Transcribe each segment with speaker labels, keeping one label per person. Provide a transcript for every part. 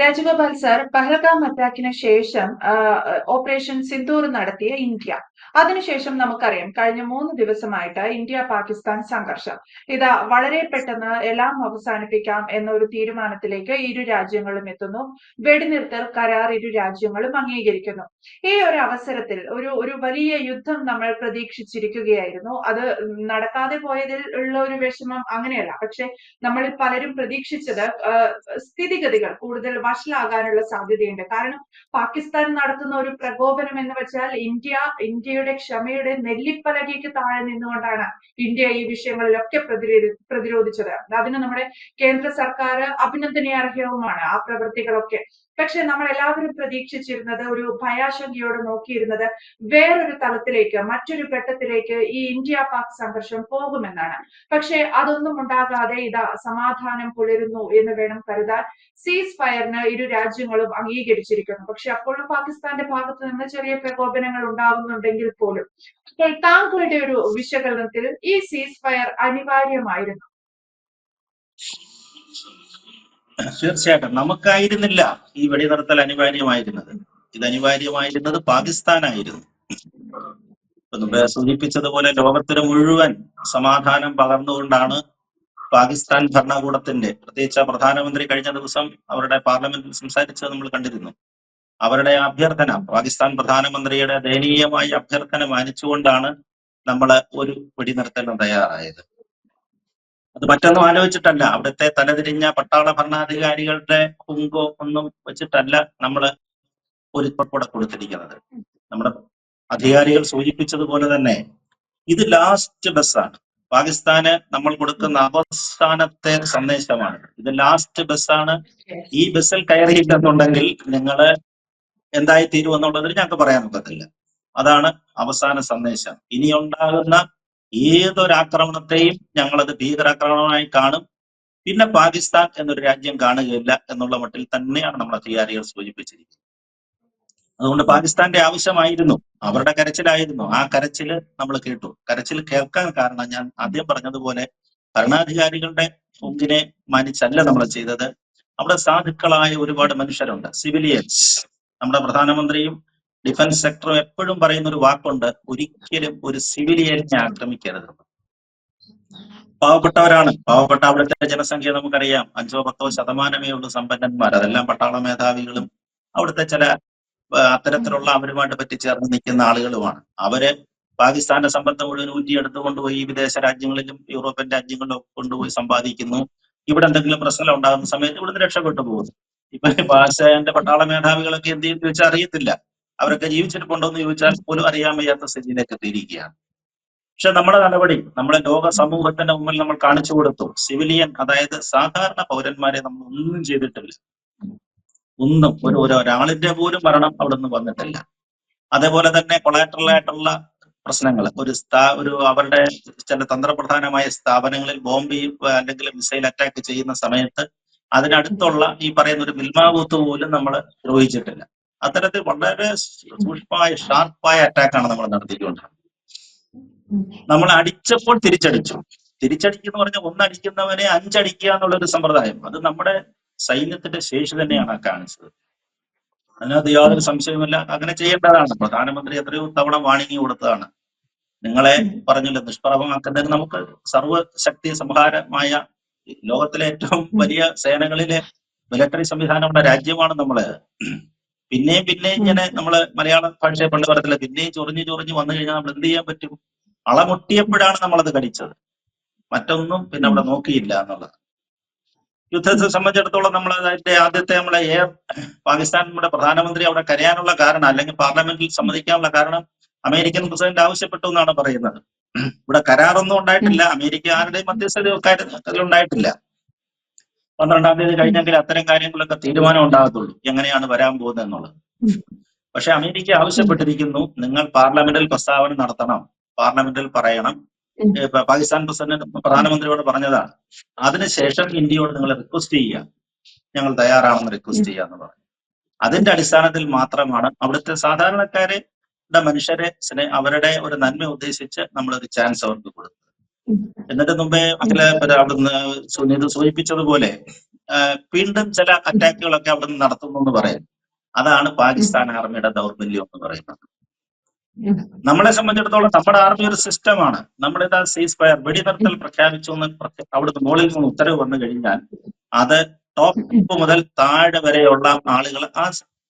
Speaker 1: Rajagopal sir Pahalgam അറ്റാക്കിന് ശേഷം operation Sindoor നടത്തിയ India. അതിനുശേഷം നമുക്കറിയാം കഴിഞ്ഞ മൂന്ന് ദിവസമായിട്ട് ഇന്ത്യ പാകിസ്ഥാൻ സംഘർഷം. ഇതാ വളരെ പെട്ടെന്ന് എല്ലാം അവസാനിപ്പിക്കാം എന്നൊരു തീരുമാനത്തിലേക്ക് ഇരു രാജ്യങ്ങളും എത്തുന്നു. വെടിനിർത്തൽ കരാർ ഇരു രാജ്യങ്ങളും അംഗീകരിക്കുന്നു. ഈ ഒരു അവസരത്തിൽ ഒരു ഒരു വലിയ യുദ്ധം നമ്മൾ പ്രതീക്ഷിച്ചിരിക്കുകയായിരുന്നു. അത് നടക്കാതെ പോയതിൽ ഉള്ള ഒരു വിഷമം അങ്ങനെയല്ല. പക്ഷെ നമ്മൾ പലരും പ്രതീക്ഷിച്ചത് സ്ഥിതിഗതികൾ കൂടുതൽ വഷളാകാനുള്ള സാധ്യതയുണ്ട്. കാരണം പാകിസ്ഥാൻ നടത്തുന്ന ഒരു പ്രകോപനം എന്ന് വെച്ചാൽ ഇന്ത്യ ഇന്ത്യയുടെ ക്ഷമയുടെ നെല്ലിപ്പലകയ്ക്ക് താഴെ നിന്നുകൊണ്ടാണ് ഇന്ത്യ ഈ വിഷയങ്ങളിലൊക്കെ പ്രതിരോധി പ്രതിരോധിച്ചത്. അതിന് നമ്മുടെ കേന്ദ്ര സർക്കാർ അഭിനന്ദനീയാർഹവുമാണ് ആ പ്രവൃത്തികളൊക്കെ. പക്ഷെ നമ്മൾ എല്ലാവരും പ്രതീക്ഷിച്ചിരുന്നത് ഒരു ഭയാശങ്കയോടെ നോക്കിയിരുന്നത് വേറൊരു തലത്തിലേക്ക് മറ്റൊരു ഘട്ടത്തിലേക്ക് ഈ ഇന്ത്യ പാക് സംഘർഷം പോകുമെന്നാണ്. പക്ഷെ അതൊന്നും ഉണ്ടാകാതെ ഇതാ സമാധാനം പുലരുന്നു എന്ന് വേണം കരുതാൻ. സീസ് ഫയറിന് ഇരു രാജ്യങ്ങളും അംഗീകരിച്ചിരിക്കുന്നു. പക്ഷെ അപ്പോഴും പാകിസ്ഥാന്റെ ഭാഗത്ത് നിന്ന് ചെറിയ പ്രകോപനങ്ങൾ ഉണ്ടാവുന്നുണ്ടെങ്കിൽ പോലും. അപ്പോൾ താങ്കളുടെ ഒരു വിശകലനത്തിൽ ഈ സീസ് ഫയർ അനിവാര്യമായിരുന്നു.
Speaker 2: തീർച്ചയായിട്ടും. നമുക്കായിരുന്നില്ല ഈ വെടിനിർത്തൽ അനിവാര്യമായിരുന്നത്. ഇത് അനിവാര്യമായിരുന്നത് പാകിസ്ഥാനായിരുന്നു. മുമ്പേ സൂചിപ്പിച്ചതുപോലെ ലോകത്തിന് മുഴുവൻ സമാധാനം പകർന്നുകൊണ്ടാണ് പാകിസ്ഥാൻ ഭരണകൂടത്തിന്റെ പ്രത്യേകിച്ച് പ്രധാനമന്ത്രി കഴിഞ്ഞ ദിവസം അവരുടെ പാർലമെന്റിൽ സംസാരിച്ചത് നമ്മൾ കണ്ടിരുന്നു. അവരുടെ അഭ്യർത്ഥന പാകിസ്ഥാൻ പ്രധാനമന്ത്രിയുടെ ദയനീയമായ അഭ്യർത്ഥന മാനിച്ചുകൊണ്ടാണ് നമ്മൾ ഒരു വെടിനിർത്തലിന് തയ്യാറായത്. അത് മറ്റൊന്നും ആലോചിച്ചിട്ടല്ല. അവിടുത്തെ തലതിരിഞ്ഞ പട്ടാള ഭരണാധികാരികളുടെ പുങ്കോ ഒന്നും വെച്ചിട്ടല്ല നമ്മൾ ഒരു കൂടെ കൊടുത്തിരിക്കുന്നത്. നമ്മുടെ അധികാരികൾ സൂചിപ്പിച്ചതുപോലെ തന്നെ ഇത് ലാസ്റ്റ് ബസ്സാണ് പാകിസ്ഥാന് നമ്മൾ കൊടുക്കുന്ന അവസാനത്തെ സന്ദേശമാണ്. ഇത് ലാസ്റ്റ് ബസ്സാണ് ഈ ബസ്സിൽ കയറിയില്ലെന്നുണ്ടെങ്കിൽ നിങ്ങൾ എന്തായി തീരുമെന്നുള്ളതിൽ ഞങ്ങൾക്ക് പറയാൻ പറ്റത്തില്ല അതാണ് അവസാന സന്ദേശം. ഇനി ഉണ്ടാകുന്ന ഏതൊരാക്രമണത്തെയും ഞങ്ങളത് ഭീകരാക്രമണമായി കാണും. പിന്നെ പാകിസ്ഥാൻ എന്നൊരു രാജ്യം കാണുകയില്ല എന്നുള്ള മട്ടിൽ തന്നെയാണ് നമ്മൾ അധികാരികൾ സൂചിപ്പിച്ചിരിക്കുന്നത്. അതുകൊണ്ട് പാകിസ്ഥാന്റെ ആവശ്യമായിരുന്നു. അവരുടെ കരച്ചിലായിരുന്നു. ആ കരച്ചിൽ നമ്മൾ കേട്ടു. കരച്ചിൽ കേൾക്കാൻ കാരണം ഞാൻ ആദ്യം പറഞ്ഞതുപോലെ ഭരണാധികാരികളുടെ മുമ്പിനെ മാനിച്ചല്ല നമ്മൾ ചെയ്തത്. അവിടെ സാധുക്കളായ ഒരുപാട് മനുഷ്യരുണ്ട്. സിവിലിയൻസ്. നമ്മുടെ പ്രധാനമന്ത്രിയും ഡിഫൻസ് സെക്ടർ എപ്പോഴും പറയുന്ന ഒരു വാക്കുണ്ട് ഒരിക്കലും ഒരു സിവിലിയനെ ആക്രമിക്കരുത്. പാവപ്പെട്ടവരാണ്. പാവപ്പെട്ട അവിടുത്തെ ജനസംഖ്യ നമുക്കറിയാം. അഞ്ചോ പത്തോ ശതമാനമേ ഉള്ളൂ സമ്പന്നന്മാർ. അതെല്ലാം പട്ടാള മേധാവികളും അവിടുത്തെ ചില അത്തരത്തിലുള്ള അവരുമായിട്ട് പറ്റിച്ചേർന്ന് നിൽക്കുന്ന ആളുകളുമാണ്. അവർ പാകിസ്ഥാന്റെ സമ്പത്ത് മുഴുവൻ ഊറ്റിയെടുത്ത് കൊണ്ടുപോയി വിദേശ രാജ്യങ്ങളിലും യൂറോപ്യൻ രാജ്യങ്ങളിലും ഒക്കെ കൊണ്ടുപോയി സമ്പാദിക്കുന്നു. ഇവിടെ എന്തെങ്കിലും പ്രശ്നം ഉണ്ടാകുന്ന സമയത്ത് ഇവിടുന്ന് രക്ഷപ്പെട്ടു പോകുന്നു. ഇപ്പൊ പാകിസ്ഥാന്റെ പട്ടാള മേധാവികളൊക്കെ എന്ത് ചെയ്യുന്നു ചോദിച്ചാൽ അറിയത്തില്ല. അവരൊക്കെ ജീവിച്ചിട്ടുണ്ടോ എന്ന് ചോദിച്ചാൽ പോലും അറിയാൻ വയ്യാത്ത സ്ഥിതിയിലേക്ക് എത്തിയിരിക്കുകയാണ്. പക്ഷെ നമ്മുടെ നടപടി നമ്മുടെ ലോക സമൂഹത്തിന്റെ മുമ്പിൽ നമ്മൾ കാണിച്ചു കൊടുത്തു. സിവിലിയൻ അതായത് സാധാരണ പൗരന്മാരെ നമ്മൾ ഒന്നും ചെയ്തിട്ടില്ല. ഒന്നും ഒരു ഒരു ഒരാളിന്റെ പോലും മരണം അവിടെ നിന്ന് വന്നിട്ടില്ല. അതേപോലെ തന്നെ കൊളാറ്ററൽ ആയിട്ടുള്ള പ്രശ്നങ്ങൾ. ഒരു സ്ഥാ ഒരു അവരുടെ ചില തന്ത്രപ്രധാനമായ സ്ഥാപനങ്ങളിൽ ബോംബ് അല്ലെങ്കിൽ മിസൈൽ അറ്റാക്ക് ചെയ്യുന്ന സമയത്ത് അതിനടുത്തുള്ള ഈ പറയുന്ന ഒരു മിൽമാബൂത്ത് പോലും നമ്മൾ ദ്രോഹിച്ചിട്ടില്ല. അത്തരത്തിൽ വളരെ സൂക്ഷ്മമായ ഷാർപ്പായ അറ്റാക്കാണ് നമ്മൾ നടത്തിക്കൊണ്ടിരുന്നത് നമ്മൾ അടിച്ചപ്പോൾ തിരിച്ചടിച്ചു. തിരിച്ചടിക്കുന്ന പറഞ്ഞാൽ ഒന്നടിക്കുന്നവനെ അഞ്ചടിക്കുക എന്നുള്ള ഒരു സമ്പ്രദായം. അത് നമ്മുടെ സൈന്യത്തിന്റെ ശേഷി തന്നെയാണ് കാണിച്ചത്. അതിനകത്ത് യാതൊരു സംശയവുമില്ല. അങ്ങനെ ചെയ്യേണ്ടതാണ്. പ്രധാനമന്ത്രി എത്രയോ തവണ വാണിങ്ങി കൊടുത്തതാണ്. നിങ്ങളെ പറഞ്ഞില്ല നിഷ്പ്രഭമാക്കുന്നതിന് നമുക്ക് സർവശക്തി സംഹാരമായ ലോകത്തിലെ ഏറ്റവും വലിയ സേനകളിലെ മിലിറ്ററി സംവിധാനമുള്ള രാജ്യമാണ് നമ്മൾ. പിന്നെയും പിന്നെയും ഇങ്ങനെ നമ്മൾ മലയാള ഭാഷയെ പണ്ട് പറയത്തില്ല പിന്നെയും ചൊറിഞ്ഞു ചൊറിഞ്ഞു വന്നു കഴിഞ്ഞാൽ നമ്മൾ എന്ത് ചെയ്യാൻ പറ്റും? അളമുട്ടിയപ്പോഴാണ് നമ്മളത് കടിച്ചത് മറ്റൊന്നും പിന്നെ അവിടെ നോക്കിയില്ല എന്നുള്ളത്. യുദ്ധത്തെ സംബന്ധിച്ചിടത്തോളം നമ്മൾ അതിന്റെ ആദ്യത്തെ നമ്മളെ എയർ പാകിസ്ഥാൻ നമ്മുടെ പ്രധാനമന്ത്രി അവിടെ കരയാനുള്ള കാരണം അല്ലെങ്കിൽ പാർലമെന്റിൽ സമ്മതിക്കാനുള്ള കാരണം അമേരിക്കൻ പ്രസിഡന്റ് ആവശ്യപ്പെട്ടു എന്നാണ് പറയുന്നത്. ഇവിടെ കരാറൊന്നും ഉണ്ടായിട്ടില്ല. അമേരിക്ക ആരുടെയും മധ്യസ്ഥത ഉണ്ടായിട്ടില്ല പന്ത്രണ്ടാം തീയതി കഴിഞ്ഞെങ്കിൽ അത്തരം കാര്യങ്ങളൊക്കെ തീരുമാനം ഉണ്ടാകത്തുള്ളൂ. എങ്ങനെയാണ് വരാൻ പോകുന്നത് എന്നുള്ളത്. പക്ഷെ അമേരിക്ക ആവശ്യപ്പെട്ടിരിക്കുന്നു നിങ്ങൾ പാർലമെന്റിൽ പ്രസ്താവന നടത്തണം പാർലമെന്റിൽ പറയണം. പാകിസ്ഥാൻ പ്രസിഡന്റ് പ്രധാനമന്ത്രിയോട് പറഞ്ഞതാണ് അതിനുശേഷം ഇന്ത്യയോട് നിങ്ങൾ റിക്വസ്റ്റ് ചെയ്യുക. ഞങ്ങൾ തയ്യാറാണെന്ന് റിക്വസ്റ്റ് ചെയ്യുക എന്ന് പറഞ്ഞു. അതിന്റെ അടിസ്ഥാനത്തിൽ മാത്രമാണ് അവിടുത്തെ സാധാരണക്കാരെ മനുഷ്യരെ അവരുടെ ഒരു നന്മ ഉദ്ദേശിച്ച് നമ്മൾ ഒരു ചാൻസ് അവർക്ക് കൊടുത്തത്. എന്നിട്ട് മുമ്പേ പിന്നെ അവിടുന്ന് സുനീത് സൂചിപ്പിച്ചതുപോലെ വീണ്ടും ചില അറ്റാക്കുകളൊക്കെ അവിടെ നിന്ന് നടത്തുന്നു എന്ന് പറയും അതാണ് പാകിസ്ഥാൻ ആർമിയുടെ ദൗർബല്യം എന്ന് പറയുന്നത്. നമ്മളെ സംബന്ധിച്ചിടത്തോളം നമ്മുടെ ആർമി ഒരു സിസ്റ്റമാണ് നമ്മുടെ സീസ് ഫയർ വെടിനിർത്തൽ പ്രഖ്യാപിച്ചു എന്ന് അവിടുന്ന് മുകളിൽ നിന്ന് ഉത്തരവ് വന്നു കഴിഞ്ഞാൽ അത് ടോപ്പ് മുതൽ താഴെ വരെയുള്ള ആളുകൾ ആ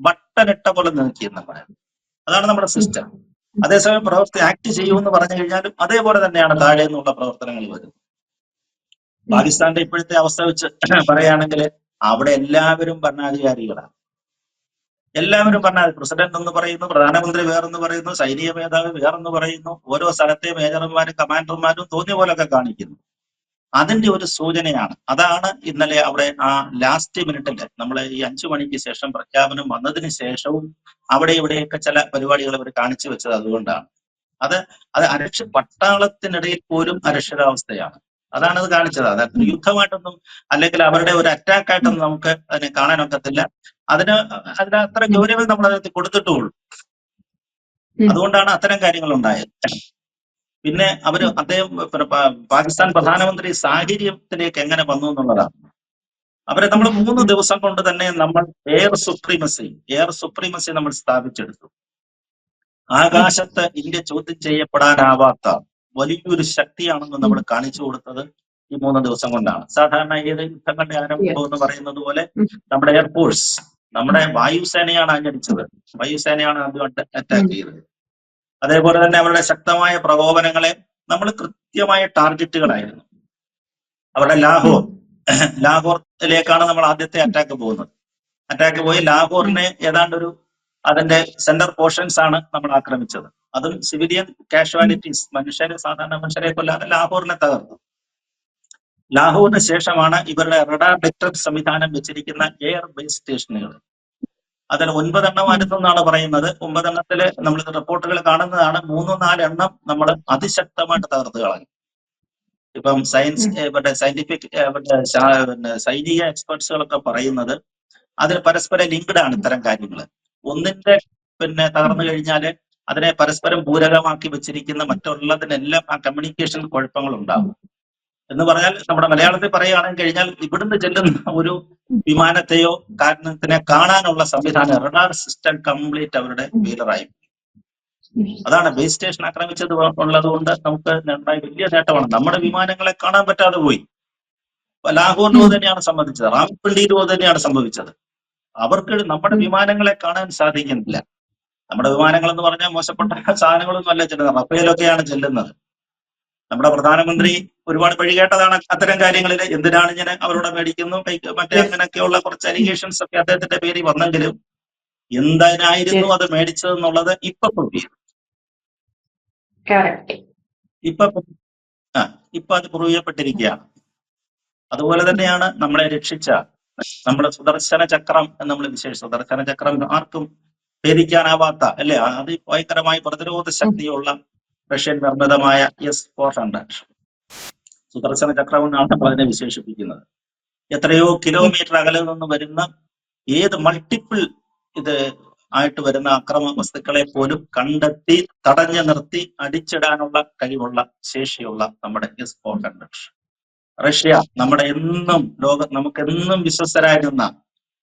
Speaker 2: ബട്ടനിട്ട പോലെ നീക്കിയെന്ന് പറയാം. അതാണ് നമ്മുടെ സിസ്റ്റം അതേസമയം പ്രവർത്തി ആക്ട് ചെയ്യുമെന്ന് പറഞ്ഞു കഴിഞ്ഞാലും അതേപോലെ തന്നെയാണ് താഴെ നിന്നുള്ള പ്രവർത്തനങ്ങൾ വരുന്നത്. പാകിസ്ഥാന്റെ ഇപ്പോഴത്തെ അവസ്ഥ വെച്ച് പറയുകയാണെങ്കിൽ അവിടെ എല്ലാവരും ഭരണാധികാരികളാണ്. എല്ലാവരും പറഞ്ഞാൽ പ്രസിഡന്റ് എന്ന് പറയുന്നു പ്രധാനമന്ത്രി വേറെന്ന് പറയുന്നു സൈനിക മേധാവി വേറെന്ന് പറയുന്നു ഓരോ സ്ഥലത്തെ മേജർമാരും കമാൻഡർമാരും തോന്നിയ പോലൊക്കെ കാണിക്കുന്നു. അതിന്റെ ഒരു സൂചനയാണ്. അതാണ് ഇന്നലെ അവിടെ ആ ലാസ്റ്റ് മിനിറ്റിൽ നമ്മളെ ഈ അഞ്ചു മണിക്ക് ശേഷം പ്രഖ്യാപനം വന്നതിന് ശേഷവും അവിടെ ഇവിടെയൊക്കെ ചില പരിപാടികൾ അവർ കാണിച്ചു വെച്ചത് അതുകൊണ്ടാണ്. അത് അത് അരക്ഷ പട്ടാളത്തിനിടയിൽ പോലും അരക്ഷിതാവസ്ഥയാണ്. അതാണ് അത് കാണിച്ചത്. അത് യുദ്ധമായിട്ടൊന്നും അല്ലെങ്കിൽ അവരുടെ ഒരു അറ്റാക്ക് ആയിട്ടൊന്നും നമുക്ക് അതിനെ കാണാനൊക്കത്തില്ല അതിന് അതിന് അത്ര ഗൗരവം നമ്മൾ അതിനകത്ത് കൊടുത്തിട്ടുള്ളൂ. അതുകൊണ്ടാണ് അത്തരം കാര്യങ്ങൾ ഉണ്ടായത് പിന്നെ അവർ അദ്ദേഹം പാകിസ്ഥാൻ പ്രധാനമന്ത്രി സാഹചര്യത്തിലേക്ക് എങ്ങനെ വന്നു എന്നുള്ളതാണ്. അവരെ നമ്മൾ മൂന്ന് ദിവസം കൊണ്ട് തന്നെ നമ്മൾ എയർ സുപ്രീമസി എയർ സുപ്രീമസി നമ്മൾ സ്ഥാപിച്ചെടുത്തു. ആകാശത്ത് ഇന്ത്യ ചോദ്യം ചെയ്യപ്പെടാനാവാത്ത വലിയൊരു ശക്തിയാണെന്ന് നമ്മൾ കാണിച്ചു കൊടുത്തത് ഈ മൂന്ന് ദിവസം കൊണ്ടാണ്. സാധാരണ ഏത് യുദ്ധങ്ങളുടെ ആരംഭം എന്ന് പറയുന്നത് പോലെ. നമ്മുടെ എയർഫോഴ്സ് നമ്മുടെ വായുസേനയാണ് ആഞ്ഞടിച്ചത്. വായുസേനയാണ് ആദ്യം അറ്റാക്ക് ചെയ്തത്. അതേപോലെ തന്നെ അവരുടെ ശക്തമായ പ്രകോപനങ്ങളെ നമ്മൾ കൃത്യമായ ടാർഗറ്റുകളായിരുന്നു. അവരുടെ ലാഹോർ ലാഹോറിലേക്കാണ് നമ്മൾ ആദ്യത്തെ അറ്റാക്ക് പോകുന്നത്. അറ്റാക്ക് പോയി ലാഹോറിനെ ഏതാണ്ട് ഒരു അതിന്റെ സെന്റർ പോർഷൻസ് ആണ് നമ്മൾ ആക്രമിച്ചത്. അതും സിവിലിയൻ കാഷ്വാലിറ്റീസ് മനുഷ്യരെ സാധാരണ മനുഷ്യരെ കൊല്ലാതെ ലാഹോറിനെ തകർത്തു. ലാഹോറിന് ശേഷമാണ് ഇവരുടെ റഡാർ ഡിറ്റക്ട് സംവിധാനം വെച്ചിരിക്കുന്ന എയർ ബേസ് സ്റ്റേഷനുകൾ അതിൽ ഒൻപതെണ്ണം എന്നാണ് പറയുന്നത്. ഒമ്പതെണ്ണത്തിൽ നമ്മൾ റിപ്പോർട്ടുകൾ കാണുന്നതാണ്. മൂന്നോ നാല് എണ്ണം നമ്മൾ അതിശക്തമായിട്ട് തകർത്ത് കളഞ്ഞു. ഇപ്പം സയൻസ് മറ്റേ സയന്റിഫിക് മറ്റേ പിന്നെ സൈനിക എക്സ്പെർട്സുകളൊക്കെ പറയുന്നത് അതിൽ പരസ്പരം ലിങ്ക്ഡ് ആണ് ഇത്തരം കാര്യങ്ങൾ ഒന്നിന്റെ പിന്നെ തകർന്നു കഴിഞ്ഞാൽ അതിനെ പരസ്പരം പൂരകമാക്കി വെച്ചിരിക്കുന്ന മറ്റുള്ളതിനെല്ലാം ആ കമ്മ്യൂണിക്കേഷൻ കുഴപ്പങ്ങൾ ഉണ്ടാകും എന്ന് പറഞ്ഞാൽ നമ്മുടെ മലയാളത്തിൽ പറയുകയാണെങ്കിൽ കഴിഞ്ഞാൽ ഇവിടുന്ന് ചെല്ലുന്ന ഒരു വിമാനത്തെയോ കാരണത്തിനെ കാണാനുള്ള സംവിധാനം റഡാർ സിസ്റ്റം കംപ്ലീറ്റ് അവരുടെ വീലറായി. അതാണ് ബേസ് സ്റ്റേഷൻ ആക്രമിച്ചത് ഉള്ളത് കൊണ്ട് നമുക്ക് വലിയ നേട്ടമാണ്. നമ്മുടെ വിമാനങ്ങളെ കാണാൻ പറ്റാതെ പോയി. ലാഹോറിന് ലാഹോറിലും തന്നെയാണ് സംബന്ധിച്ചത്. റാംപിള്ളിയിലും പോലെ തന്നെയാണ് സംഭവിച്ചത്. അവർക്ക് നമ്മുടെ വിമാനങ്ങളെ കാണാൻ സാധിക്കുന്നില്ല. നമ്മുടെ വിമാനങ്ങൾ എന്ന് പറഞ്ഞാൽ മോശപ്പെട്ട സാധനങ്ങളൊന്നും അല്ല ചെല്ലുന്നത്. റഫേലൊക്കെയാണ് ചെല്ലുന്നത്. നമ്മുടെ പ്രധാനമന്ത്രി ഒരുപാട് വഴി കേട്ടതാണ് അത്തരം കാര്യങ്ങളിൽ എന്തിനാണ് ഇങ്ങനെ അവരോട് മേടിക്കുന്നു? മറ്റേ അങ്ങനെയൊക്കെയുള്ള കുറച്ച് അലിഗേഷൻസ് ഒക്കെ അദ്ദേഹത്തിന്റെ പേരിൽ വന്നെങ്കിലും എന്തിനായിരുന്നു അത് മേടിച്ചത് എന്നുള്ളത് ഇപ്പൊ പ്രൂവ് ചെയ്തു ഇപ്പൊ ആ ഇപ്പൊ അത് പ്രൂവ് ചെയ്യപ്പെട്ടിരിക്കുകയാണ്. അതുപോലെ തന്നെയാണ് നമ്മളെ രക്ഷിച്ച നമ്മുടെ സുദർശന ചക്രം എന്ന് നമ്മൾ വിശേഷിച്ചു. സുദർശന ചക്രം ആർക്കും ഭേദിക്കാനാവാത്ത അല്ലെ? അതിഭയങ്കരമായ പ്രതിരോധ ശക്തിയുള്ള റഷ്യൻ നിർമ്മിതമായ എസ് ഫോർ ഹൺഡ്രഡ് സുദർശന ചക്രം എന്നാണ് നമ്മൾ അതിനെ വിശേഷിപ്പിക്കുന്നത്. എത്രയോ കിലോമീറ്റർ അകലെ നിന്ന് വരുന്ന ഏത് മൾട്ടിപ്പിൾ ഇത് ആയിട്ട് വരുന്ന അക്രമ വസ്തുക്കളെ പോലും കണ്ടെത്തി തടഞ്ഞു നിർത്തി അടിച്ചിടാനുള്ള കഴിവുള്ള ശേഷിയുള്ള നമ്മുടെ എസ് റഷ്യ നമ്മുടെ എന്നും ലോക നമുക്ക് എന്നും വിശ്വസ്തരായി നിന്ന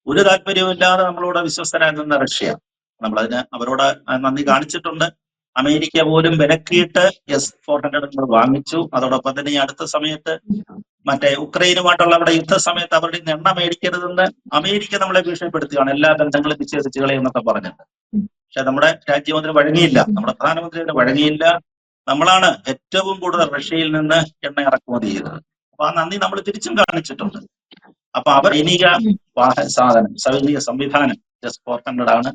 Speaker 2: ഒരു താല്പര്യവുമില്ലാതെ നമ്മളോട് വിശ്വസ്തരായി നിന്ന റഷ്യ. നമ്മളതിന് അവരോട് നന്ദി കാണിച്ചിട്ടുണ്ട്. അമേരിക്ക പോലും വിലക്കിയിട്ട് എസ് ഫോർ ഹൺഡ്രഡ് നമ്മൾ വാങ്ങിച്ചു. അതോടൊപ്പം തന്നെ ഈ അടുത്ത സമയത്ത് മറ്റേ ഉക്രൈനുമായിട്ടുള്ള അവിടെ യുദ്ധ സമയത്ത് അവരുടെ എണ്ണ മേടിക്കരുതെന്ന് അമേരിക്ക നമ്മളെ ഭീഷണിപ്പെടുത്തുകയാണ്. എല്ലാ ബന്ധങ്ങളും വിച്ഛേദിച്ചു കളയുന്നൊക്കെ പറഞ്ഞിട്ട്. പക്ഷെ നമ്മുടെ രാജ്യമന്ത്രി വഴങ്ങിയില്ല. നമ്മുടെ പ്രധാനമന്ത്രി അതിന് വഴങ്ങിയില്ല. നമ്മളാണ് ഏറ്റവും കൂടുതൽ റഷ്യയിൽ നിന്ന് എണ്ണ ഇറക്കുമതി ചെയ്തത്. അപ്പൊ ആ നന്ദി നമ്മൾ തിരിച്ചും കാണിച്ചിട്ടുണ്ട്. അപ്പൊ അവർ സൈനിക സാധനം സൈനിക സംവിധാനം ജസ്റ്റ് ഫോർ ഹൺഡ്രഡ് ആണ്.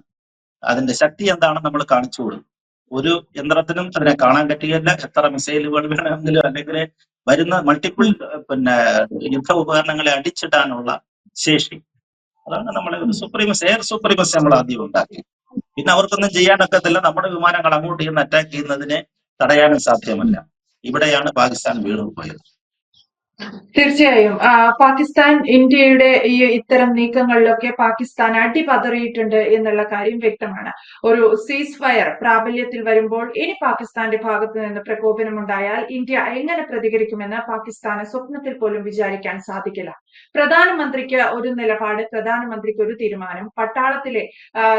Speaker 2: അതിന്റെ ശക്തി എന്താണെന്ന് നമ്മൾ കാണിച്ചു കൊടുക്കും ഒരു യന്ത്രത്തിനും അതിനെ കാണാൻ പറ്റുകയില്ല. എത്ര മിസൈലുകൾ വേണമെങ്കിലും അല്ലെങ്കിൽ വരുന്ന മൾട്ടിപ്പിൾ പിന്നെ യുദ്ധ ഉപകരണങ്ങളെ അടിച്ചിടാനുള്ള ശേഷി. അതാണ് നമ്മളെ ഒരു എയർ സുപ്രീമസി നമ്മൾ ആദ്യം ഉണ്ടാക്കി പിന്നെ അവർക്കൊന്നും ചെയ്യാനൊക്കത്തില്ല നമ്മുടെ വിമാനങ്ങൾ അങ്ങോട്ട് ചെന്ന് അറ്റാക്ക് ചെയ്യുന്നതിനെ തടയാനും സാധ്യമല്ല. ഇവിടെയാണ് പാകിസ്ഥാൻ വീണു പോയത്
Speaker 1: തീർച്ചയായും. പാകിസ്ഥാൻ ഇന്ത്യയുടെ ഈ ഇത്തരം നീക്കങ്ങളിലൊക്കെ പാകിസ്ഥാൻ അടിപതറിയിട്ടുണ്ട് എന്നുള്ള കാര്യം വ്യക്തമാണ്. ഒരു സീസ് ഫയർ പ്രാബല്യത്തിൽ വരുമ്പോൾ ഇനി പാകിസ്ഥാന്റെ ഭാഗത്ത് നിന്ന് പ്രകോപനമുണ്ടായാൽ ഇന്ത്യ എങ്ങനെ പ്രതികരിക്കുമെന്ന് പാകിസ്ഥാന് സ്വപ്നത്തിൽ പോലും വിചാരിക്കാൻ സാധിക്കില്ല. പ്രധാനമന്ത്രിക്ക് ഒരു നിലപാട് പ്രധാനമന്ത്രിക്ക് ഒരു തീരുമാനം പട്ടാളത്തിലെ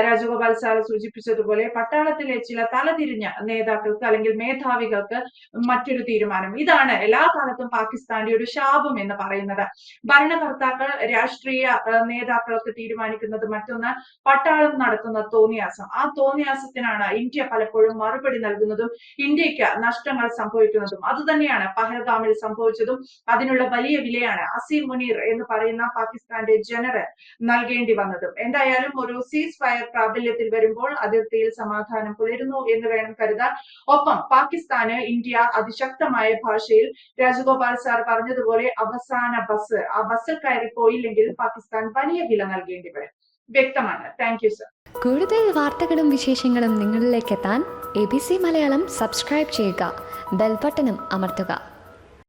Speaker 1: രാജഗോപാൽ സാർ സൂചിപ്പിച്ചതുപോലെ പട്ടാളത്തിലെ ചില തലതിരിഞ്ഞ നേതാക്കൾക്ക് അല്ലെങ്കിൽ മേധാവികൾക്ക് മറ്റൊരു തീരുമാനം. ഇതാണ് എല്ലാ കാലത്തും പാകിസ്ഥാന്റെ ഒരു ശാപം എന്ന് പറയുന്നത്. ഭരണകർത്താക്കൾ രാഷ്ട്രീയ നേതാക്കൾക്ക് തീരുമാനിക്കുന്നത് മറ്റൊന്ന് പട്ടാളം നടത്തുന്ന തോന്നിയാസം. ആ തോന്നിയാസത്തിനാണ് ഇന്ത്യ പലപ്പോഴും മറുപടി നൽകുന്നതും ഇന്ത്യയ്ക്ക് നഷ്ടങ്ങൾ സംഭവിക്കുന്നതും. അതുതന്നെയാണ് പഹൽഗാമിൽ സംഭവിച്ചതും. അതിനുള്ള വലിയ വിലയാണ് അസീം മുനീർ എന്ന് പറയുന്ന പാകിസ്ഥാന്റെ ജനറൽ നൽകേണ്ടി വന്നതും. എന്തായാലും ഒരു സീസ് ഫയർ പ്രാബല്യത്തിൽ വരുമ്പോൾ അതിർത്തിയിൽ സമാധാനം പുലരുന്നു എന്ന് വേണം കരുതാൻ. ഒപ്പം പാകിസ്ഥാന് ഇന്ത്യ അതിശക്തമായ ഭാഷയിൽ രാജഗോപാൽ സാർ പറഞ്ഞതുപോലെ അവസാന ബസ് ആ ബസ്സിൽ കയറി പോയില്ലെങ്കിൽ പാകിസ്ഥാൻ വലിയ വില നൽകേണ്ടി വരും. വ്യക്തമാണ്. താങ്ക് യു സർ
Speaker 3: കൂടുതൽ വാർത്തകളും വിശേഷങ്ങളും നിങ്ങളിലേക്ക് എത്താൻ A B C Malayalam subscribe ചെയ്യുക. ബെൽബട്ടനും അമർത്തുക.